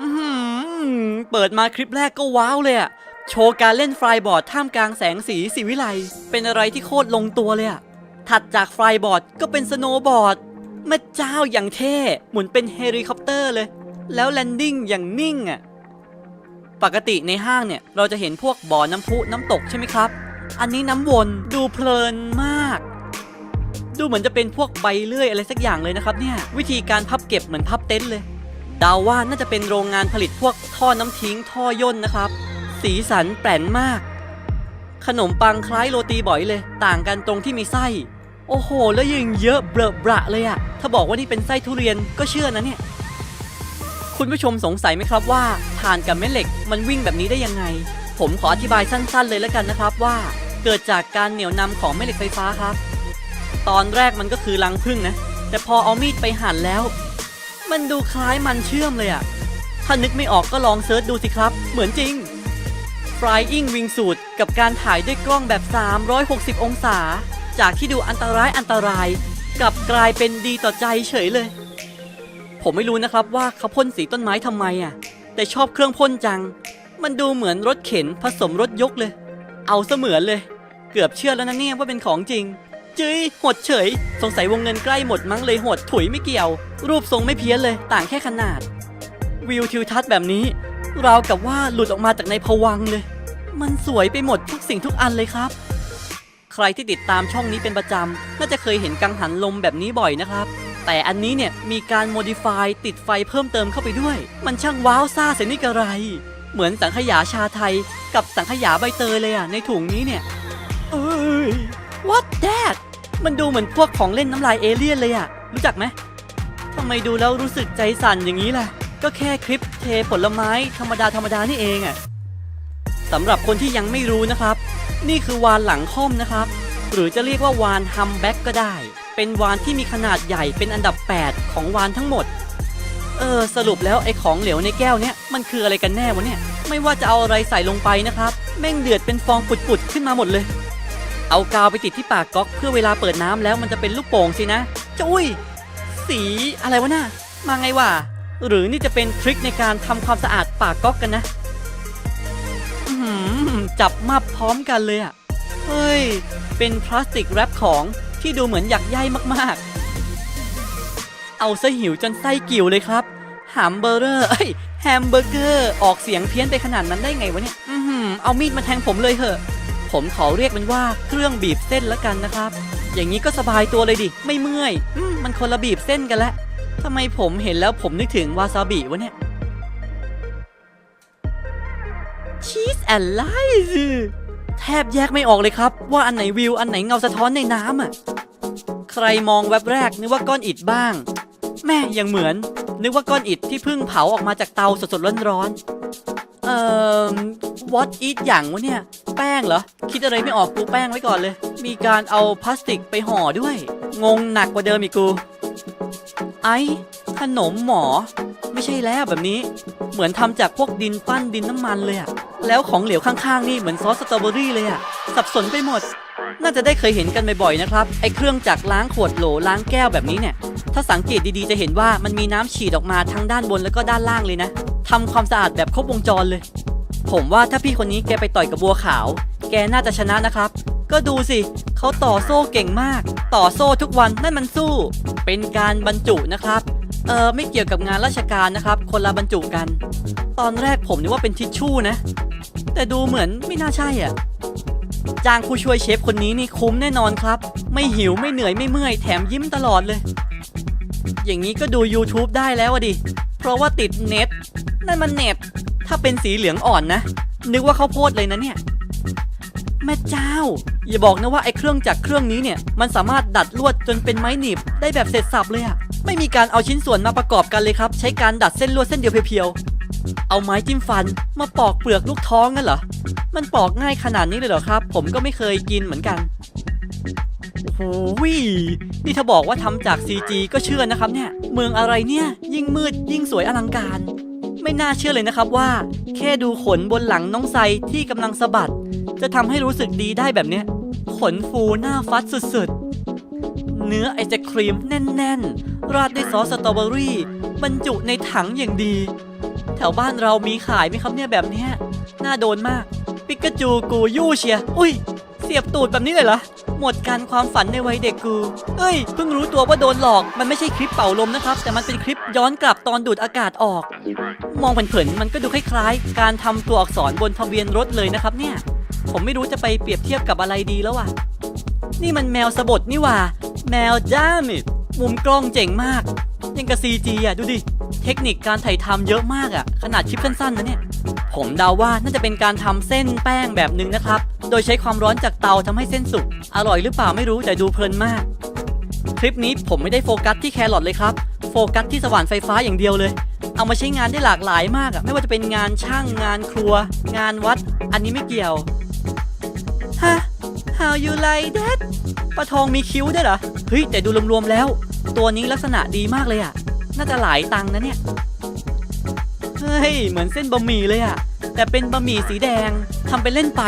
อื้อหือเปิดมาคลิปแรกก็ว้าวเลยอะโชว์การเล่นฟลายบอร์ดท่ามกลางแสงสีสีวิไลเป็นอะไรที่โคตรลงตัวเลยอะถัดจากฟลายบอร์ดก็เป็นสโนว์บอร์ดแม่เจ้าอย่างเท่หมุนเป็นเฮลิคอปเตอร์เลย แล้วแลนดิ้งอย่างนิ่งอะปกติในห้างเนี่ย เราจะเห็นพวกบ่อน้ำพุน้ำตกใช่ไหมครับ อันนี้น้ำวนดูเพลินมาก ดูเหมือนจะเป็นพวกใบเลื่อยอะไรสักอย่างเลยนะครับเนี่ย วิธีการพับเก็บเหมือนพับเต็นท์เลย เดาว่าน่าจะเป็นโรงงานผลิตพวกท่อน้ำทิ้งท่อย่นนะครับ สีสันแปลนมาก ขนมปังคล้ายโรตีบ่อยเลย ต่างกันตรงที่มีไส้ โอ้โห แล้วยังเยอะเบลอบระเลยอะถ้าบอกว่านี่เป็นไส้ทุเรียนก็เชื่อนะเนี่ย คุณผู้ชมสงสัยไหมครับว่าถ่านกับแม่เหล็กมันวิ่งแบบนี้ได้ยังไง ผมขออธิบายสั้น ๆ เลยแล้วกันนะครับว่า เกิดจากการเหนี่ยวนำของแม่เหล็กไฟฟ้าครับ ตอนแรกมันก็คือรังผึ้งนะ แต่พอเอามีดไปหั่นแล้ว มันดูคล้ายมันเชื่อมเลยอะถ้านึกไม่ออกก็ลองเซิร์ชดูสิครับ เหมือนจริง Flying Wingsuit กับการถ่ายด้วยกล้องแบบ 360 องศา จากที่ดูอันตรายอันตรายกลับกลายเป็นดีต่อใจเฉยเลย ผมไม่รู้นะครับว่าเขาพ่นสีต้นไม้ทำไมอะแต่ชอบเครื่องพ่นจัง มันดูเหมือนรถเข็นผสมรถยกเลย เอาเสมือนเลย เกือบเชื่อแล้วนะเนี่ยว่าเป็นของจริง จื้ยหดเฉย สงสัยวงเงินใกล้หมดมั้งเลยหดถุยไม่เกี่ยว รูปทรงไม่เพี้ยนเลย ต่างแค่ขนาด วิวทิวทัศน์แบบนี้ ราวกับว่าหลุดออกมาจากในภวังเลย มันสวยไปหมดทุกสิ่งทุกอันเลยครับ ใครที่ติดตามช่องนี้เป็นประจำน่าจะเคยเห็นกังหันลมแบบนี้บ่อยนะครับแต่อันนี้เนี่ยมีการโมดิฟายติดไฟเพิ่มเติมเข้าไปด้วย มันช่างว้าวซ่าเสียนี่กระไร เหมือนสังขยาชาไทย กับสังขยาใบเตยเลยอะในถุงนี้เนี่ย เอ้ย what that มันดูเหมือนพวกของเล่นน้ำลายเอเลี่ยนเลยอะรู้จักไหมทำไมดูแล้วรู้สึกใจสั่นอย่างนี้ล่ะ ก็แค่คลิปเทผลไม้ธรรมดาธรรมดานี่เองอะสำหรับคนที่ยังไม่รู้นะครับ นี่คือวานหลังค่อมนะครับ หรือจะเรียกว่าวานฮัมแบ็กก็ได้ เป็นวานที่มีขนาดใหญ่เป็นอันดับ 8 ของวานทั้งหมด เออสรุปแล้วไอ้ของเหลวในแก้วเนี้ยมันคืออะไรกันแน่วะเนี่ย ไม่ว่าจะเอาอะไรใส่ลงไปนะครับ แม่งเดือดเป็นฟองปุดๆขึ้นมาหมดเลย เอากาวไปติดที่ปากก๊อกเพื่อเวลาเปิดน้ำแล้วมันจะเป็นลูกโป่งสินะจะอุ้ย สีอะไรวะน่ะมาไงวะหรือนี่จะเป็นทริคในการทำความสะอาดปากก๊อกกันนะจับมาพร้อมกันเลยอะเฮ้ย เป็นพลาสติกแรปของที่ดูเหมือนอยากใยมากๆ เอาซะหิวจนไส้กิ่วเลยครับแฮมเบอร์เกอร์เอ้ยแฮมเบอร์เกอร์ ออกเสียงเพี้ยนไปขนาดนั้นได้ไงวะเนี่ย อืเอามีดมาแทงผมเลยเหอะ ผมขอเรียกมันว่าเครื่องบีบเส้นล้วกันนะครับ อย่างนี้ก็สบายตัวเลยดิ ไม่เมื่อยอมมันคนละบีบเส้นกันแล้วทำไมผมเห็นแล้วผมนึกถึงวาซาบิวะเนี่ยชีสแอนไลซ์แทบแยกไม่ออกเลยครับ ว่าอันไหนวิว อันไหนเงาสะท้อนในน้ำอะ ใครมองแวบแรกนึกว่าก้อนอิฐบ้าง แม่ยังเหมือน นึกว่าก้อนอิฐที่เพิ่งเผาออกมาจากเตาสดๆร้อนๆเอ่อ what eat อย่างวะเนี่ย แป้งเหรอ คิดอะไรไม่ออกกูแป้งไว้ก่อนเลย มีการเอาพลาสติกไปห่อด้วย งงหนักกว่าเดิมอีกกู ไอ้ขนมหมอ ไม่ใช่แล้วแบบนี้ เหมือนทำจากพวกดินปั้นดินน้ำมันเลยอะแล้วของเหลวข้างๆ นี่เหมือนซอสสตรอเบอรี่เลยอะสับสนไปหมด น่าจะได้เคยเห็นกันบ่อยๆนะครับ ไอ้เครื่องจักรล้างขวดโหลล้างแก้วแบบนี้เนี่ย ถ้าสังเกตดีๆจะเห็นว่ามันมีน้ำฉีดออกมาทั้งด้านบนแล้วก็ด้านล่างเลยนะทำความสะอาดแบบครบวงจรเลย ผมว่าถ้าพี่คนนี้แกไปต่อยกับบัวขาว แกน่าจะชนะนะครับ ก็ดูสิเขาต่อโซ่เก่งมาก ต่อโซ่ทุกวันนั่นมันสู้ เป็นการบรรจุนะครับ เออไม่เกี่ยวกับงานราชการนะครับ คนละบรรจุกัน ตอนแรกผมนึกว่าเป็นทิชชู่นะ แต่ดูเหมือนไม่น่าใช่อะจ้างผู้ช่วยเชฟคนนี้นี่คุ้มแน่นอนครับ ไม่หิวไม่เหนื่อยไม่เมื่อยแถมยิ้มตลอดเลย อย่างนี้ก็ดู YouTube ได้แล้วอะดิ เพราะว่าติดเน็ต นั่นมันเน็ต ถ้าเป็นสีเหลืองอ่อนนะ นึกว่าข้าวโพดเลยนะเนี่ย แม่เจ้า อย่าบอกนะว่าไอ้เครื่องจักรเครื่องนี้เนี่ย มันสามารถดัดลวดจนเป็นไม้หนีบได้แบบเสร็จสับเลยอะไม่มีการเอาชิ้นส่วนมาประกอบกันเลยครับ ใช้การดัดเส้นลวดเส้นเดียวเพียวๆเอาไม้จิ้มฟันมาปอกเปลือกลูกท้องงั้นเหรอ มันปอกง่ายขนาดนี้เลยเหรอครับ ผมก็ไม่เคยกินเหมือนกันโอ้โหวินี่ถ้าบอกว่าทำจาก CG ก็เชื่อนะครับเนี่ย เมืองอะไรเนี่ย ยิ่งมืดยิ่งสวยอลังการ ไม่น่าเชื่อเลยนะครับว่า แค่ดูขนบนหลังน้องไซที่กำลังสะบัด จะทำให้รู้สึกดีได้แบบเนี้ย ขนฟูหน้าฟัดสุดๆ เนื้อไอศครีมแน่นๆ ราดด้วยซอสสตรอเบอรี่ บรรจุในถังอย่างดี แถวบ้านเรามีขายไหมครับเนี่ยแบบเนี้ยน่าโดนมาก ปิกาจูกูยู่เชีย อุ้ย เสียบตูดแบบนี้เลยเหรอ หมดการความฝันในวัยเด็กกู เอ้ย เพิ่งรู้ตัวว่าโดนหลอก มันไม่ใช่คลิปเป่าลมนะครับ แต่มันเป็นคลิปย้อนกลับตอนดูดอากาศออก มองเผินๆมันก็ดูคล้ายๆ การทำตัวอักษรบนทะเบียนรถเลยนะครับเนี่ย ผมไม่รู้จะไปเปรียบเทียบกับอะไรดีแล้วว่ะ นี่มันแมวสะบดนี่ว่า แมวจ้ามิดมุมกล้องเจ๋งมาก ยังกับซีจีอะดูดิ เทคนิคการถ่ายทำเยอะมากอะ ขนาดคลิปสั้นๆนะเนี่ย ผมเดาว่าน่าจะเป็นการทำเส้นแป้งแบบหนึ่งนะครับ โดยใช้ความร้อนจากเตาทำให้เส้นสุก อร่อยหรือเปล่าไม่รู้แต่ดูเพลินมาก คลิปนี้ผมไม่ได้โฟกัสที่แครอทเลยครับ โฟกัสที่สว่านไฟฟ้าอย่างเดียวเลย เอามาใช้งานได้หลากหลายมากอะไม่ว่าจะเป็นงานช่างงานครัว งานวัด อันนี้ไม่เกี่ยวฮะ how you like that ปลาทองมีคิ้วด้เหรอ เฮ้ย แต่ดูรวมๆแล้ว ตัวนี้ลักษณะดีมากเลยอะน่าจะหลายตังนะเนี่ย เฮ้ย เหมือนเส้นบะหมี่เลยอะแต่เป็นบะหมี่สีแดง ทำเป็นเล่นไป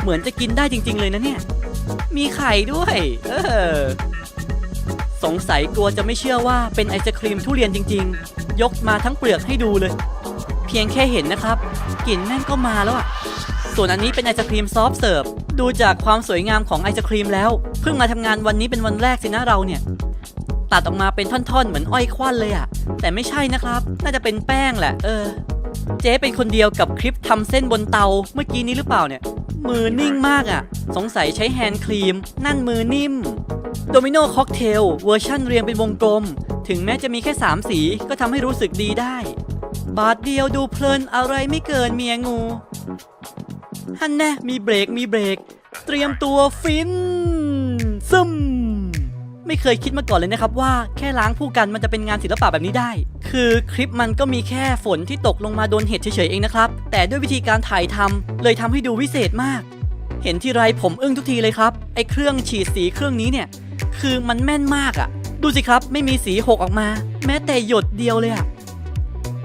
เหมือนจะกินได้จริง ๆ เลยนะเนี่ย มีไข่ด้วย เออ สงสัยกลัวจะไม่เชื่อว่าเป็นไอศครีมทุเรียนจริง ๆ ยกมาทั้งเปลือกให้ดูเลย เพียงแค่เห็นนะครับกลิ่นแม่งก็มาแล้วอะส่วนอันนี้เป็นไอศครีมซอฟเสิร์ฟดูจากความสวยงามของไอศครีมแล้ว เพิ่งมาทำงานวันนี้เป็นวันแรกสินะเราเนี่ยตัดออกมาเป็นท่อนๆ เหมือนอ้อยควันเลยอะแต่ไม่ใช่นะครับ น่าจะเป็นแป้งแหละ เออ เจ๊เป็นคนเดียวกับคลิปทำเส้นบนเตาเมื่อกี้นี้หรือเปล่าเนี่ย มือนิ่งมากอะสงสัยใช้แฮนด์ครีม นั่นมือนิ่มโดมิโนค็อกเทลเวอร์ชั่นเรียงเป็นวงกลม ถึงแม้จะมีแค่ 3 สีก็ทำให้รู้สึกดีได้ บาทเดียวดูเพลินอะไรไม่เกินเมียงูฮันแน่มีเบรกมีเบรก เตรียมตัวฟินซึม ไม่เคยคิดมาก่อนเลยนะครับว่าแค่ล้างผู้กันมันจะเป็นงานศิลปะแบบนี้ได้ คือคลิปมันก็มีแค่ฝนที่ตกลงมาโดนเห็ดเฉยๆเองนะครับ แต่ด้วยวิธีการถ่ายทำเลยทำให้ดูวิเศษมาก เห็นทีไรผมอึ้งทุกทีเลยครับไอ้เครื่องฉีดสีเครื่องนี้เนี่ย คือมันแม่นมากอะ่ะ ดูสิครับไม่มีสีหกออกมา แม้แต่หยดเดียวเลยอะ่ะ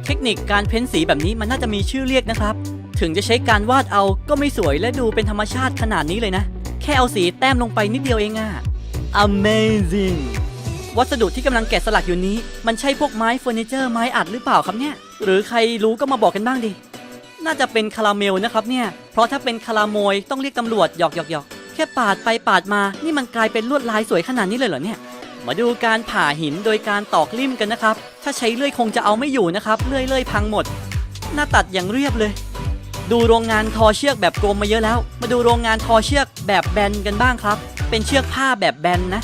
เทคนิคการเพ้นสีแบบนี้มันน่าจะมีชื่อเรียกนะครับ ถึงจะใช้การวาดเอาก็ไม่สวยและดูเป็นธรรมชาติขนาดนี้เลยนะ แค่เอาสีแต้มลงไปนิดเดียวเองอะ Amazing วัสดุที่กำลังแกะสลักอยู่นี้ มันใช่พวกไม้เฟอร์นิเจอร์ไม้อัดหรือเปล่าครับเนี่ย หรือใครรู้ก็มาบอกกันบ้างดิ น่าจะเป็นคาราเมลนะครับเนี่ย เพราะถ้าเป็นคาราโมยต้องเรียกตำรวจหยอกหยอกหยอกแค่ปาดไปปาดมา นี่มันกลายเป็นลวดลายสวยขนาดนี้เลยเหรอเนี่ย มาดูการผ่าหินโดยการตอกลิ่มกันนะครับ ถ้าใช้เลื่อยคงจะเอาไม่อยู่นะครับ เลื่อยเลื่อยพังหมด หน้าตัดอย่างเรียบเลย ดูโรงงานทอเชือกแบบกลมมาเยอะแล้ว มาดูโรงงานทอเชือกแบบแบนกันบ้างครับ เป็นเชือกผ้าแบบแบนนะ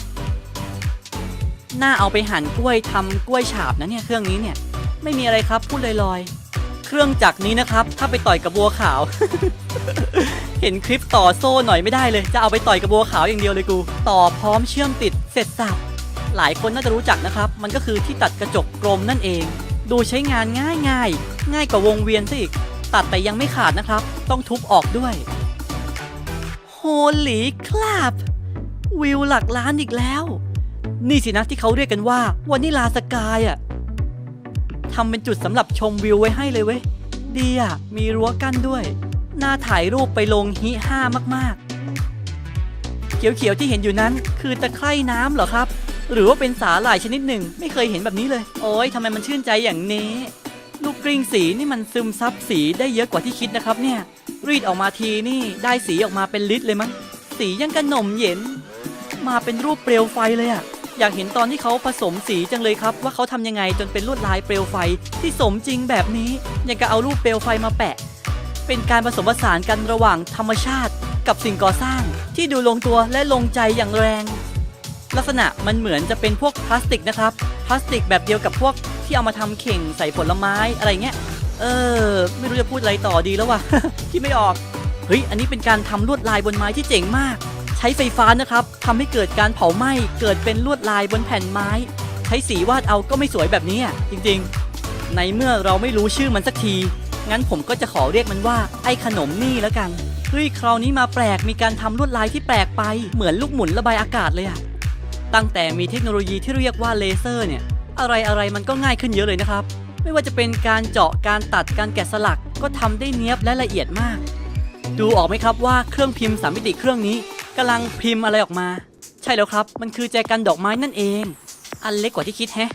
น่าเอาไปหั่นกล้วยทำกล้วยฉาบนะเนี่ยเครื่องนี้เนี่ย ไม่มีอะไรครับพูดลอยๆ เครื่องจักรนี้นะครับ ถ้าไปต่อยกับบัวขาว เห็นคลิปต่อโซ่หน่อยไม่ได้เลย จะเอาไปต่อยกับบัวขาวอย่างเดียวเลยกู ต่อพร้อมเชื่อมติดเสร็จสับหลายคนน่าจะรู้จักนะครับ มันก็คือที่ตัดกระจกกลมนั่นเอง ดูใช้งานง่ายง่ายๆง่ายกว่าวงเวียนซะอีก ตัดแต่ยังไม่ขาดนะครับ ต้องทุบออกด้วยโฮลีคลาบ วิวหลักล้านอีกแล้ว นี่สินะที่เขาเรียกกันว่าวานิลาสกายอะทำเป็นจุดสำหรับชมวิวไว้ให้เลยเว้ย ดีอะมีรั้วกั้นด้วย น่าถ่ายรูปไปลงฮิห้ามากๆ เขียวๆที่เห็นอยู่นั้นคือตะไคร่น้ำเหรอครับ หรือว่าเป็นสาหร่ายชนิดหนึ่ง ไม่เคยเห็นแบบนี้เลย โอ้ยทำไมมันชื่นใจอย่างนี้ ลูกกลิ้งสีนี่มันซึมซับสีได้เยอะกว่าที่คิดนะครับเนี่ย รีดออกมาทีนี่ได้สีออกมาเป็นลิตรเลยมั้ง สียังกระหน่มเย็น มาเป็นรูปเปลวไฟเลยอะอยากเห็นตอนที่เขาผสมสีจังเลยครับ ว่าเขาทำยังไงจนเป็นลวดลายเปลวไฟที่สมจริงแบบนี้ยังกับเอารูปเปลวไฟมาแปะ เป็นการผสมผสานกันระหว่างธรรมชาติ กับสิ่งก่อสร้าง ที่ดูลงตัวและลงใจอย่างแรง ลักษณะมันเหมือนจะเป็นพวกพลาสติกนะครับพลาสติกแบบเดียวกับพวกที่เอามาทำเข่งใส่ผลไม้อะไรเงี้ยเออ ไม่รู้จะพูดอะไรต่อดีแล้วว่ะคิดไม่ออกเฮ้ยอันนี้เป็นการทำลวดลายบนไม้ที่เจ๋งมาก ใช้ไฟฟ้านะครับทำให้เกิดการเผาไหม้เกิดเป็นลวดลายบนแผ่นไม้ ใช้สีวาดเอาก็ไม่สวยแบบนี้จริงๆ ในเมื่อเราไม่รู้ชื่อมันสักที งั้นผมก็จะขอเรียกมันว่า ไอ้ขนมนี่แล้วกันเฮ้ยคราวนี้มาแปลกมีการทำลวดลายที่แปลกไปเหมือนลูกหมุนระบายอากาศเลยอะตั้งแต่มีเทคโนโลยีที่เรียกว่าเลเซอร์เนี่ย อะไรอะไรมันก็ง่ายขึ้นเยอะเลยนะครับ ไม่ว่าจะเป็นการเจาะการตัดการแกะสลักก็ทำได้เนียบและละเอียดมาก ดูออกไหมครับว่าเครื่องพิมพ์สามมิติเครื่องนี้ กำลังพิมพ์อะไรออกมา ใช่แล้วครับ มันคือแจกันดอกไม้นั่นเอง อันเล็กกว่าที่คิดแฮะ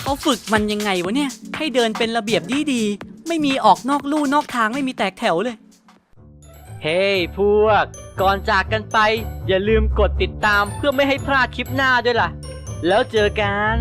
เขาฝึกมันยังไงวะเนี่ย ให้เดินเป็นระเบียบดีดีไม่มีออกนอกลู่นอกทางไม่มีแตกแถวเลย เฮ้ hey, พวก ก่อนจากกันไป อย่าลืมกดติดตามเพื่อไม่ให้พลาดคลิปหน้าด้วยล่ะ แล้วเจอกัน